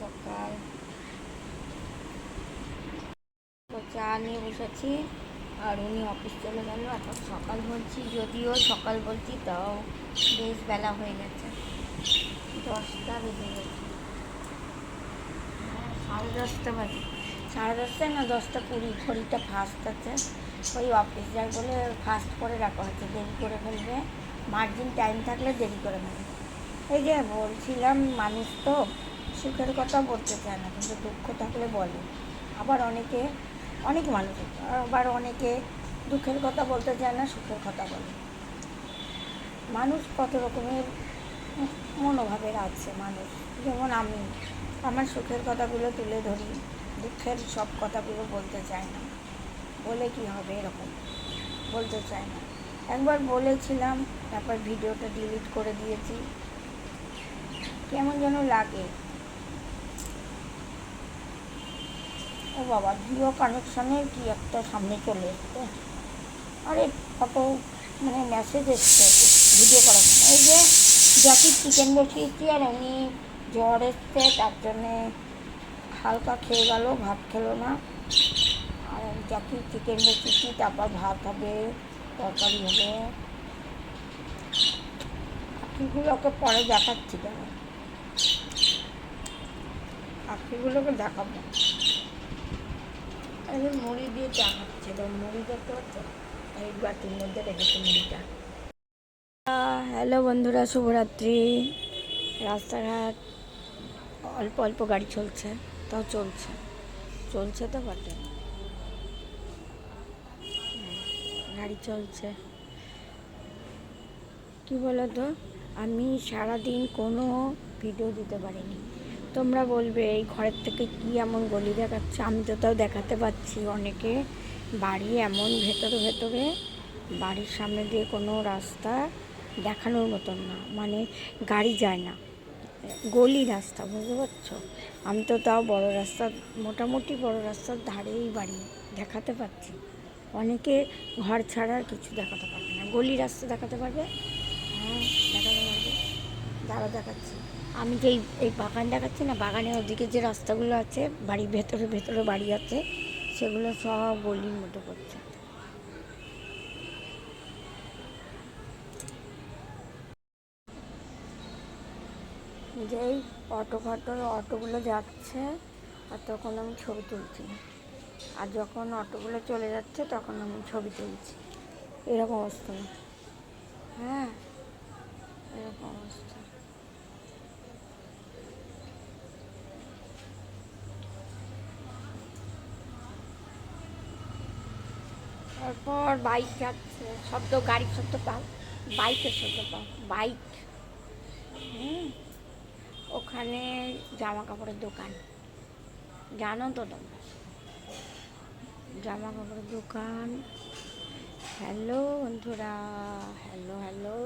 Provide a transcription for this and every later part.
সকাল। চা নিয়ে বসেছি, আর উনি অফিস চলে গেল এখন সকাল বলছি, যদিও সকাল বলছি, তাও বেশ বেলা হয়ে গেছে। দশটা বেজে গেছে। সাড়ে দশটা বাজে। সাড়ে দশটায় না দশটা কুড়ি, ঘড়িটা ফাস্ট আছে। ওই অফিস যায় বলে ফাস্ট করে রাখা হচ্ছে, দেরি করে ফেলবে। মার্জিন টাইম থাকলে দেরি করে ফেলবে। এই যে বলছিলাম, মানুষ তো সুখের কথা বলতে চায় না, কিন্তু দুঃখ থাকলে বলে। আবার অনেকে, অনেক মানুষ, আবার অনেকে দুঃখের কথা বলতে চায় না, সুখের কথা বলে। মানুষ কত রকমের মনোভাবের আছে, মানুষ। যেমন আমি, আমার সুখের কথাগুলো তুলে ধরি, দুঃখের সব কথাগুলো বলতে চায় না। বলে কি হবে এরকম? বলতে চায় না। একবার বলেছিলাম, তারপর ভিডিওটা ডিলিট করে দিয়েছি। কেমন যেন লাগে। বাবা, জিও কানেকশনের কি একটা সামনে চলে এসছে। আরে কত মানে মেসেজ এসছে ভিডিও করার সময় এই যে জাকির চিকেন বসিয়েছি, আর উনি জ্বর এসছে, তার জন্যে হালকা খেয়ে গেল, ভাত খেলো না। আর জাকির চিকেন বসিয়েছি, তারপর ভাত হবে, তরকারি হবে। পাখিগুলোকে পরে দেখাচ্ছি কেন? পাখিগুলোকে দেখাবো। এখন মুড়ি দিয়ে চা খাচ্ছে তো, মুড়ি দেখতে পাচ্ছ? এই বাটির মধ্যে রেখেছে মুড়িটা। হ্যালো বন্ধুরা, শুভরাত্রি। রাস্তাঘাট অল্প অল্প গাড়ি চলছে, তাও চলছে। চলছে তো বটে। গাড়ি চলছে। কি বলো তো আমি সারাদিন কোনো ভিডিও দিতে পারিনি। তোমরা বলবে, এই ঘরের থেকে কি এমন গলি দেখাচ্ছে? আমি তো তাও দেখাতে পাচ্ছি। অনেকে বাড়ি এমন ভেতরে ভেতরে, বাড়ির সামনে দিয়ে কোনো রাস্তা দেখানোর মতন না। মানে গাড়ি যায় না। গলি রাস্তা, বুঝতে পারছ? আমি তো তাও বড় রাস্তা, মোটামুটি বড় রাস্তার ধারেই বাড়ি দেখাতে পাচ্ছি। অনেকে ঘর ছাড়া কিছু দেখাতে পারবে না। গলি রাস্তা দেখাতে পারবে? হ্যাঁ দেখাতে পারবে। দাঁড়া দেখাচ্ছি। আমি যে এই- এই বাগান দেখাচ্ছি না, বাগানের ওদিকে যে রাস্তাগুলো আছে, বাড়ির ভেতরে ভেতরে বাড়ি আছে, সেগুলো সব গলির মতো করছে। যেই অটো ফাটো, অটোগুলো যাচ্ছে, আর তখন আমি ছবি তুলছি। আর যখন অটোগুলো চলে যাচ্ছে, তখন আমি ছবি তুলছি। এরকম অবস্থা। হ্যাঁ এরকম অবস্থা। তারপর বাইক যাচ্ছে, শব্দ, গাড়ির শব্দ পাও, বাইকের শব্দ পাও, বাইক। ওখানে জামা কাপড়ের দোকান। জানো তো তোমরা? জামা কাপড়ের দোকান। হ্যালো বন্ধুরা, হ্যালো হ্যালো।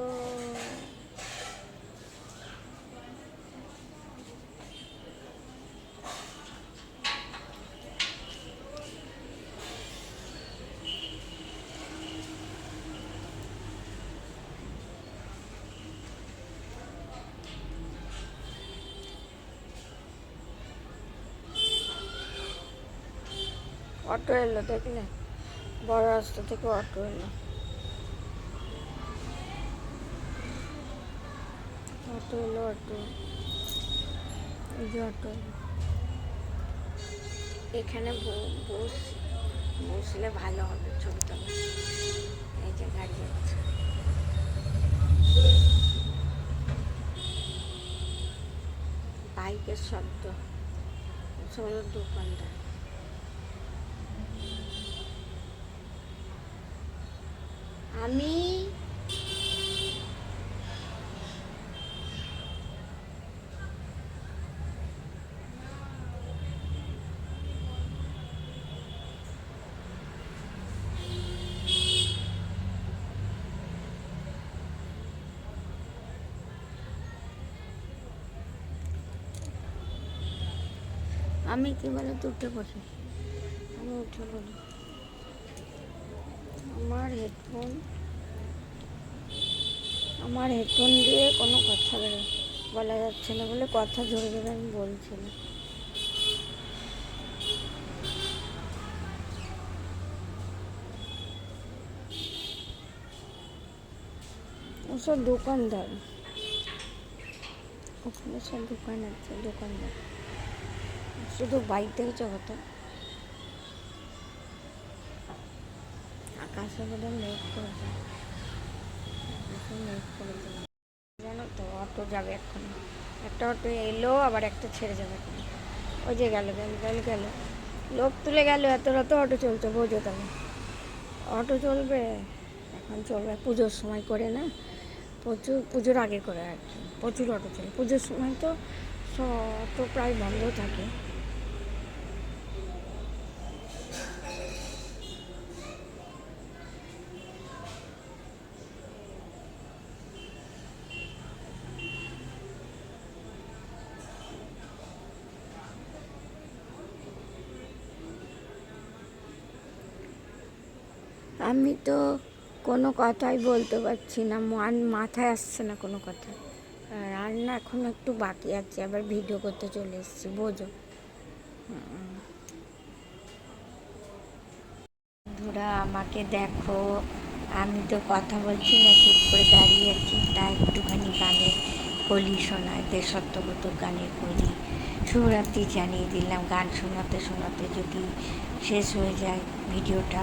অটো এলো দেখলে। বড় রাস্তা থেকে অটো এলো। অটো এলো, অটো এই যে অটো এলো। এখানে ব- বস, বসলে ভালো হবে ছবি তোলা এই যে গাড়ি যাচ্ছে। বাইকের শব্দ। সব দোকানদার আমি আমি কি বলে তো উঠে পড়ি আমি উঠে পড়ি আমার হেডফোন আমার হেডফোন দিয়ে কোনো কথা বলা যাচ্ছে না বলে কথা ধরে ধরে আমি বলছিলাম ওসব দোকানদার। ওখানে সব দোকান আছে, দোকানদার। শুধু বাইক দেখেছে কথা। আকাশে বোধ মেঘ করবে জানো তো, অটো যাবে এখন। একটা অটো এলো, আবার একটা ছেড়ে যাবে। এখন ওই যে গেল গেল গেল। গেল লোক তুলে গেল, এত রাতে অটো চলছে, বোঝো তাহলে অটো চলবে। এখন চলবে, পুজোর সময় করে না। প্রচুর, পুজোর আগে করে আর কি। প্রচুর অটো চলে পুজোর সময় তো অটো প্রায় বন্ধ থাকে। আমি তো কোনো কথাই বলতে পারছি না, মান মাথায় আসছে না কোনো কথা রান্না এখন একটু বাকি আছে, আবার ভিডিও করতে চলে এসেছি, বোঝো। বন্ধুরা, আমাকে দেখো, আমি তো কথা বলছি না, চুপ করে দাঁড়িয়ে আছি তাই একটুখানি গানের কলি শোনায় দেশত্বগত গানের কলি শুভরাত্রি জানিয়ে দিলাম, গান শোনাতে শোনাতে যদি শেষ হয়ে যায় ভিডিওটা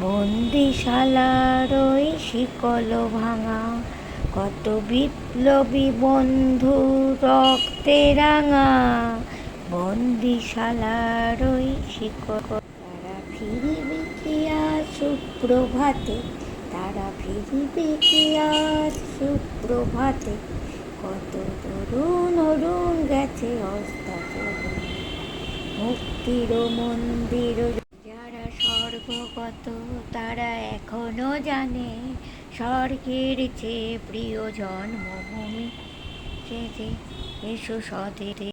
বন্দিশালার ওই শিকল ভাঙা। কত বিপ্লবী বন্ধু রক্তে রাঙা। বন্দিশালার ওই শিকল। তারা ফিরিবে কি আজ সুপ্রভাতে? তারা ফিরিবে কি আজ সুপ্রভাতে? কত তরুণ অরুণ গেছে অস্তাচলে মুক্তির মন্দির স্বর্গগত তারা এখনও জানে? স্বর্গের চেয়ে প্রিয় জন্মভূমি। যে এসো স্বদেশে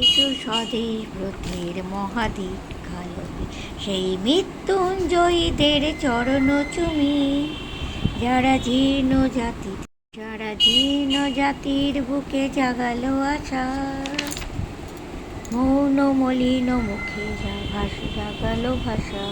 এসো স্বদেশ ব্রতের মহাদীপ খালবি সেই মৃত্যুঞ্জয়ীদের চরণ চুমি। যারা জীর্ণ জাতি, যারা জীর্ণ জাতির বুকে জাগালো আশা। মৌন মলিন মুখে যা ভাষা জাগালো ভাষা।